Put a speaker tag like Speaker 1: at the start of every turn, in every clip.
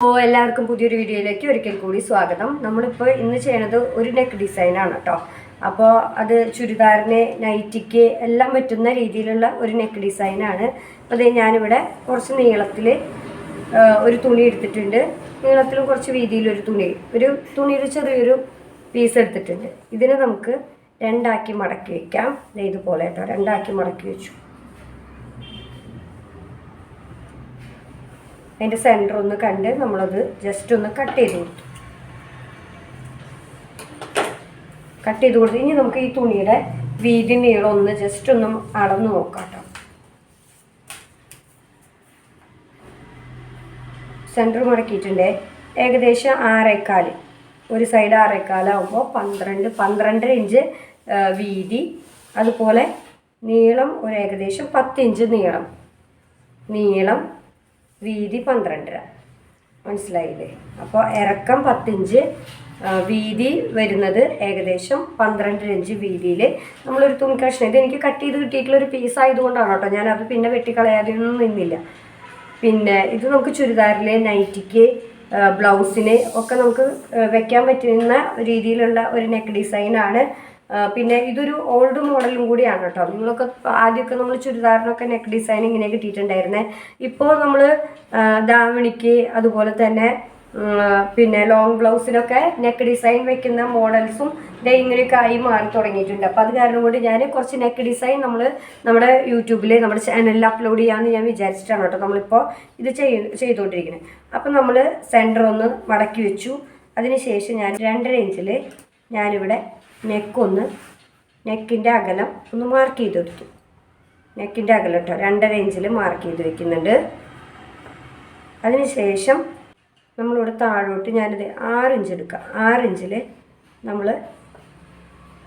Speaker 1: അപ്പോൾ എല്ലാവർക്കും പുതിയൊരു വീഡിയോയിലേക്ക് ഒരിക്കൽ കൂടി സ്വാഗതം. നമ്മളിപ്പോൾ ഇന്ന് ചെയ്യണത് ഒരു നെക്ക് ഡിസൈൻ ആണ് കേട്ടോ അപ്പോൾ അത് ചുരിദാറിന് നൈറ്റിക്ക് എല്ലാം പറ്റുന്ന രീതിയിലുള്ള ഒരു നെക്ക് ഡിസൈനാണ് അപ്പോൾ അതേ ഞാനിവിടെ കുറച്ച് നീളത്തിൽ ഒരു തുണി എടുത്തിട്ടുണ്ട്. നീളത്തിലും കുറച്ച് വീതിയിൽ ഒരു തുണി ഒരു തുണിയുടെ ചെറിയൊരു പീസ് എടുത്തിട്ടുണ്ട്. ഇതിനെ നമുക്ക് രണ്ടാക്കി മടക്കി വയ്ക്കാം ഇതുപോലെ കേട്ടോ രണ്ടാക്കി മടക്കി വെച്ചു. അതിന്റെ സെന്റർ ഒന്ന് കണ്ട് നമ്മളത് ജസ്റ്റ് ഒന്ന് കട്ട് ചെയ്ത് കൊടുത്തു. കട്ട് ചെയ്ത് കൊടുത്ത്. ഇനി നമുക്ക് ഈ തുണിയുടെ വീതി നീളം ഒന്ന് ജസ്റ്റ് ഒന്ന് അളന്ന് നോക്കാം കേട്ടോ സെന്റർ മുടക്കിയിട്ടുണ്ട്. ഏകദേശം ആറേക്കാൽ ഒരു സൈഡ് ആറേക്കാലാവുമ്പോൾ പന്ത്രണ്ട് പന്ത്രണ്ടര ഇഞ്ച് വീതി. അതുപോലെ നീളം ഒരു ഏകദേശം പത്തിഞ്ച് നീളം. നീളം വീതി പന്ത്രണ്ടര. മനസ്സിലായില്ലേ? അപ്പോൾ ഇറക്കം പത്തിഞ്ച് വീതി വരുന്നത് ഏകദേശം പന്ത്രണ്ടര ഇഞ്ച് വീതിയിൽ നമ്മളൊരു തുണി കഷ്ണം. ഇത് എനിക്ക് കട്ട് ചെയ്ത് കിട്ടിയിട്ടുള്ള ഒരു പീസ് ആയതുകൊണ്ടാണ് കേട്ടോ. ഞാനത് പിന്നെ വെട്ടിക്കളയാതെയൊന്നും നിന്നില്ല. പിന്നെ ഇത് നമുക്ക് ചുരിദാറിലെ നൈറ്റിക്ക് ബ്ലൗസിന് ഒക്കെ നമുക്ക് വെക്കാൻ പറ്റുന്ന രീതിയിലുള്ള ഒരു നെക്ക് ഡിസൈനാണ് പിന്നെ ഇതൊരു ഓൾഡ് മോഡലും കൂടിയാണ് കേട്ടോ. നിങ്ങളൊക്കെ ആദ്യമൊക്കെ നമ്മൾ ചുരിദാറിനൊക്കെ നെക്ക് ഡിസൈൻ ഇങ്ങനെ കിട്ടിയിട്ടുണ്ടായിരുന്നേ ഇപ്പോൾ നമ്മൾ ദാവണിക്ക് അതുപോലെ തന്നെ പിന്നെ ലോങ് ബ്ലൗസിനൊക്കെ നെക്ക് ഡിസൈൻ വെക്കുന്ന മോഡൽസും ഇങ്ങനെയൊക്കെ ആയി മാറി തുടങ്ങിയിട്ടുണ്ട്. അപ്പോൾ അത് കാരണം കൊണ്ട് ഞാൻ കുറച്ച് നെക്ക് ഡിസൈൻ നമ്മൾ നമ്മുടെ യൂട്യൂബിൽ നമ്മുടെ ചാനലിൽ അപ്ലോഡ് ചെയ്യാമെന്ന് ഞാൻ വിചാരിച്ചിട്ടാണ് കേട്ടോ നമ്മളിപ്പോൾ ഇത് ചെയ്ത് ചെയ്തുകൊണ്ടിരിക്കുന്നത് അപ്പം നമ്മൾ സെന്റർ ഒന്ന് മടക്കി വെച്ചു. അതിനുശേഷം ഞാൻ രണ്ടര ഇഞ്ചിൽ ഞാനിവിടെ നെക്കൊന്ന് നെക്കിന്റെ അകലം ഒന്ന് മാർക്ക് ചെയ്ത് കൊടുത്തു നെക്കിന്റെ അകലം കേട്ടോ രണ്ടര ഇഞ്ചിൽ മാർക്ക് ചെയ്ത് വെക്കുന്നുണ്ട്. അതിനുശേഷം നമ്മളിവിടെ താഴോട്ട് ഞാനിത് ആറ് ഇഞ്ച് എടുക്കാം. ആറ് ഇഞ്ചിൽ നമ്മൾ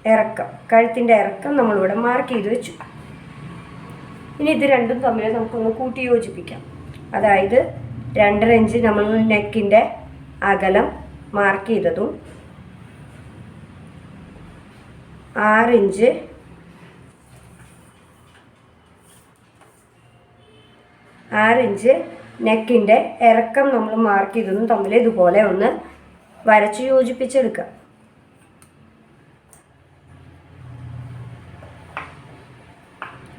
Speaker 1: ഇറക്കം കഴുത്തിന്റെ ഇറക്കം നമ്മളിവിടെ മാർക്ക് ചെയ്ത് വെച്ചു. ഇനി ഇത് രണ്ടും തമ്മിൽ നമുക്കൊന്ന് കൂട്ടി യോജിപ്പിക്കാം. അതായത് രണ്ടര ഇഞ്ച് നമ്മൾ നെക്കിന്റെ അകലം മാർക്ക് ചെയ്തതും ആറ് ഇഞ്ച്. ആറ് ഇഞ്ച്. നെക്കിന്റെ ഇറക്കം നമ്മൾ മാർക്ക് ചെയ്തതും തമ്മിൽ ഇതുപോലെ ഒന്ന് വരച്ച് യോജിപ്പിച്ചെടുക്കാം.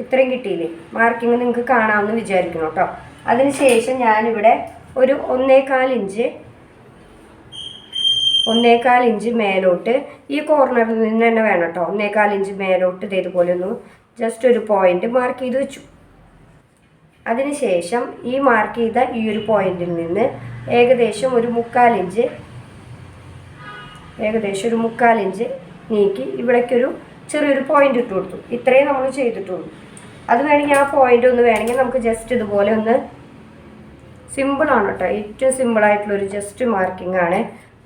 Speaker 1: ഇത്രയും കിട്ടിയില്ലേ? മാർക്കിങ് നിങ്ങൾക്ക് കാണാമെന്ന് വിചാരിക്കണം കേട്ടോ. അതിനുശേഷം ഞാനിവിടെ ഒരു ഒന്നേകാൽ ഇഞ്ച് ഒന്നേകാൽ ഇഞ്ച് മേലോട്ട് ഈ കോർണറിൽ നിന്ന് തന്നെ വേണം കേട്ടോ. ഒന്നേകാൽ ഇഞ്ച് മേലോട്ട് ഇതേപോലെ ഒന്ന് ജസ്റ്റ് ഒരു പോയിന്റ് മാർക്ക് ചെയ്ത് വെച്ചു. അതിനുശേഷം ഈ മാർക്ക് ചെയ്ത ഈ ഒരു പോയിന്റിൽ നിന്ന് ഏകദേശം ഒരു മുക്കാൽ ഇഞ്ച് ഏകദേശം ഒരു മുക്കാൽ ഇഞ്ച് നീക്കി ഇവിടേക്കൊരു ചെറിയൊരു പോയിന്റ് ഇട്ട് കൊടുത്തു. ഇത്രയും നമ്മൾ ചെയ്തിട്ടുള്ളൂ. അത് വേണമെങ്കിൽ ആ പോയിന്റ് ഒന്ന് വേണമെങ്കിൽ നമുക്ക് ജസ്റ്റ് ഇതുപോലെ ഒന്ന് സിമ്പിളാണ് കേട്ടോ. ഏറ്റവും സിമ്പിളായിട്ടുള്ളൊരു ജസ്റ്റ് മാർക്കിംഗ് ആണ്.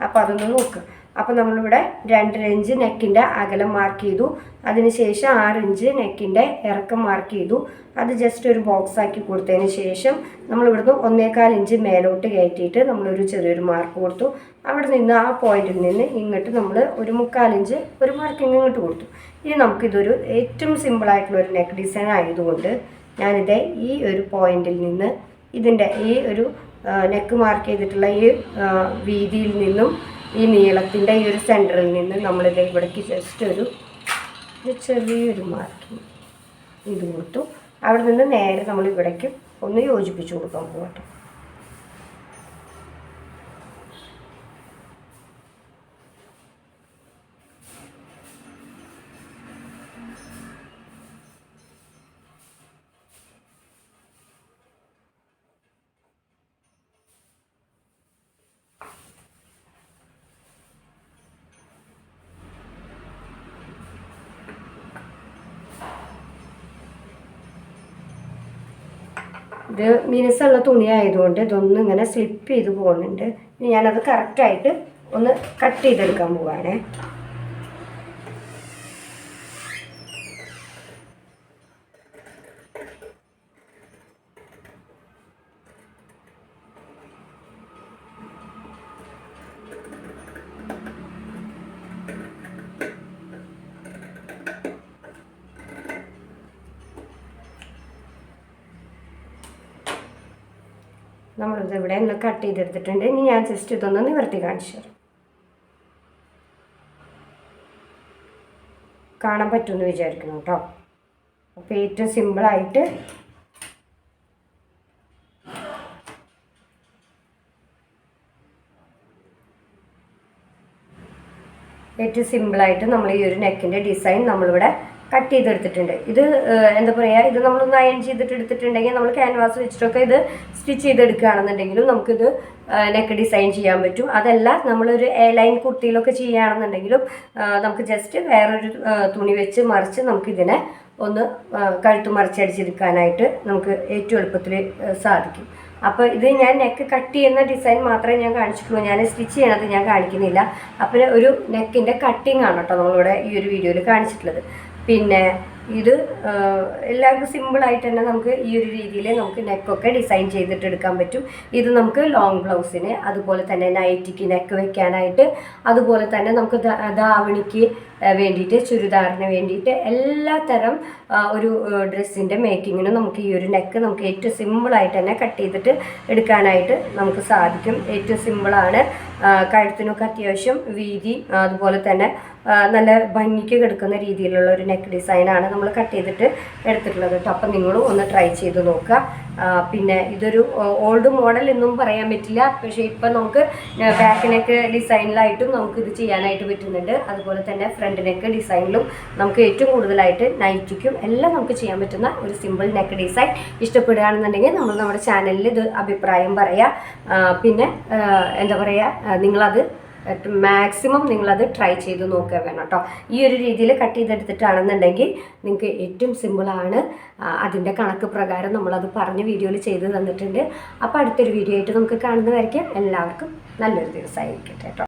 Speaker 1: അപ്പോൾ അതൊന്ന് നോക്ക്. അപ്പോൾ നമ്മളിവിടെ രണ്ടര ഇഞ്ച് നെക്കിന്റെ അകലം മാർക്ക് ചെയ്തു. അതിനുശേഷം ആറ് ഇഞ്ച് നെക്കിന്റെ ഇറക്കം മാർക്ക് ചെയ്തു. അത് ജസ്റ്റ് ഒരു ബോക്സ് ആക്കി കൊടുത്തതിന് ശേഷം നമ്മൾ നമ്മളിവിടുന്ന് ഒന്നേകാൽ ഇഞ്ച് മേലോട്ട് കയറ്റിയിട്ട് നമ്മളൊരു ചെറിയൊരു മാർക്ക് കൊടുത്തു. അവിടെ നിന്ന് ആ പോയിന്റിൽ നിന്ന് ഇങ്ങോട്ട് നമ്മൾ ഒരു മുക്കാൽ ഇഞ്ച് ഒരു മാർക്കിങ് ഇങ്ങോട്ട് കൊടുത്തു. ഇനി നമുക്കിതൊരു ഏറ്റവും സിമ്പിളായിട്ടുള്ള ഒരു നെക്ക് ഡിസൈൻ ആയതുകൊണ്ട് ഞാനിത് ഈ ഒരു പോയിന്റിൽ നിന്ന് ഇതിന്റെ ഈ ഒരു നെക്ക് മാർക്ക് ചെയ്തിട്ടുള്ള ഈ വീതിയിൽ നിന്നും ഈ നീളത്തിന്റെ ഈ ഒരു സെന്ററിൽ നിന്ന് നമ്മളിത് ഇവിടേക്ക് ജസ്റ്റ് ഒരു ചെറിയൊരു മാർക്കിങ് ഇത് കൊടുത്തു അവിടെ നിന്ന് നേരെ നമ്മൾ ഇവിടേക്ക് ഒന്ന് യോജിപ്പിച്ച് കൊടുക്കാൻ പോകട്ടെ ഇത് മിനുസുള്ള തുണി ആയതുകൊണ്ട് ഇതൊന്നും ഇങ്ങനെ സ്ലിപ്പ് ചെയ്ത് പോകുന്നുണ്ട്. ഇനി ഞാനത് കറക്റ്റായിട്ട് ഒന്ന് കട്ട് ചെയ്തെടുക്കാൻ പോവാണേ. നമ്മളിത് ഇവിടെ ഒന്ന് കട്ട് ചെയ്തെടുത്തിട്ടുണ്ട്. ഇനി ഞാൻ ജസ്റ്റ് ഇതൊന്ന് നിവർത്തി കാണിച്ചു തരാം. കാണാൻ പറ്റുമെന്ന് വിചാരിക്കണം കേട്ടോ. അപ്പോൾ ഏറ്റവും സിമ്പിളായിട്ട് ഏറ്റവും സിമ്പിളായിട്ട് നമ്മൾ ഈ ഒരു നെക്കിന്റെ ഡിസൈൻ നമ്മളിവിടെ കട്ട് ചെയ്തെടുത്തിട്ടുണ്ട്. ഇത് എന്താ പറയുക ഇത് നമ്മളൊന്ന് അയൺ ചെയ്തിട്ട് എടുത്തിട്ടുണ്ടെങ്കിൽ നമ്മൾ ക്യാൻവാസ് വെച്ചിട്ടൊക്കെ ഇത് സ്റ്റിച്ച് ചെയ്തെടുക്കുകയാണെന്നുണ്ടെങ്കിലും നമുക്കിത് നെക്ക് ഡിസൈൻ ചെയ്യാൻ പറ്റും. അതല്ല നമ്മളൊരു എ ലൈൻ കുർത്തിയിലൊക്കെ ചെയ്യുകയാണെന്നുണ്ടെങ്കിലും നമുക്ക് ജസ്റ്റ് വേറൊരു തുണി വെച്ച് മറിച്ച് നമുക്കിതിനെ ഒന്ന് കഴുത്ത് മറിച്ചടിച്ചെടുക്കാനായിട്ട് നമുക്ക് ഏറ്റവും എളുപ്പത്തിൽ സാധിക്കും. അപ്പോൾ ഇത് ഞാൻ നെക്ക് കട്ട് ചെയ്യുന്ന ഡിസൈൻ മാത്രമേ ഞാൻ കാണിച്ചിട്ടുള്ളൂ. ഞാൻ സ്റ്റിച്ച് ചെയ്യണത് ഞാൻ കാണിക്കുന്നില്ല. അപ്പോൾ ഒരു നെക്കിന്റെ കട്ടിങ് ആണ് കേട്ടോ നമ്മളിവിടെ ഈ ഒരു വീഡിയോയിൽ കാണിച്ചിട്ടുള്ളത്. പിന്നെ ഇത് എല്ലാവർക്കും സിമ്പിളായിട്ട് തന്നെ നമുക്ക് ഈ ഒരു രീതിയിൽ നമുക്ക് നെക്കൊക്കെ ഡിസൈൻ ചെയ്തിട്ട് എടുക്കാൻ പറ്റും. ഇത് നമുക്ക് ലോങ് ബ്ലൗസിന് അതുപോലെ തന്നെ നൈറ്റിക്ക് നെക്ക് വെക്കാനായിട്ട് അതുപോലെ തന്നെ നമുക്ക് ദാവണിക്ക് വേണ്ടിയിട്ട് ചുരിദാറിന് വേണ്ടിയിട്ട് എല്ലാ തരം ഒരു ഡ്രസ്സിന്റെ മേക്കിങ്ങിനും നമുക്ക് ഈ ഒരു നെക്ക് നമുക്ക് ഏറ്റവും സിമ്പിളായിട്ട് തന്നെ കട്ട് ചെയ്തിട്ട് എടുക്കാനായിട്ട് നമുക്ക് സാധിക്കും. ഏറ്റവും സിമ്പിളാണ് കഴുത്തിനൊക്കെ അത്യാവശ്യം വീതി അതുപോലെ തന്നെ നല്ല ഭംഗിക്ക് കിടക്കുന്ന രീതിയിലുള്ള ഒരു നെക്ക് ഡിസൈനാണ് നമ്മൾ കട്ട് ചെയ്തിട്ട് എടുത്തിട്ടുള്ളത് കേട്ടോ. അപ്പം നിങ്ങളും ഒന്ന് ട്രൈ ചെയ്ത് നോക്കുക. പിന്നെ ഇതൊരു ഓൾഡ് മോഡൽ എന്നും പറയാൻ പറ്റില്ല. പക്ഷേ ഇപ്പം നമുക്ക് ബാക്ക് നെക്ക് ഡിസൈനിലായിട്ടും നമുക്ക് ഇത് ചെയ്യാനായിട്ട് പറ്റുന്നുണ്ട്. അതുപോലെ തന്നെ ഫ്രണ്ട് നെക്ക് ഡിസൈനിലും നമുക്ക് ഏറ്റവും കൂടുതലായിട്ട് നൈറ്റിക്കും എല്ലാം നമുക്ക് ചെയ്യാൻ പറ്റുന്ന ഒരു സിമ്പിൾ നെക്ക് ഡിസൈൻ ഇഷ്ടപ്പെടുകയാണെന്നുണ്ടെങ്കിൽ നമ്മൾ നമ്മുടെ ചാനലിൽ ഇത് അഭിപ്രായം പറയുക. പിന്നെ എന്താ പറയുക നിങ്ങളത് മാക്സിമം നിങ്ങളത് ട്രൈ ചെയ്ത് നോക്കുക വേണം കേട്ടോ. ഈ ഒരു രീതിയിൽ കട്ട് ചെയ്തെടുത്തിട്ടാണെന്നുണ്ടെങ്കിൽ നിങ്ങൾക്ക് ഏറ്റവും സിമ്പിളാണ് അതിന്റെ കണക്ക് പ്രകാരം നമ്മളത് പറഞ്ഞ് വീഡിയോയിൽ ചെയ്ത് തന്നിട്ടുണ്ട്. അപ്പോൾ അടുത്തൊരു വീഡിയോ ആയിട്ട് നമുക്ക് കാണുന്നതായിരിക്കും. എല്ലാവർക്കും നല്ലൊരു ദിവസമായിരിക്കട്ടെ കേട്ടോ.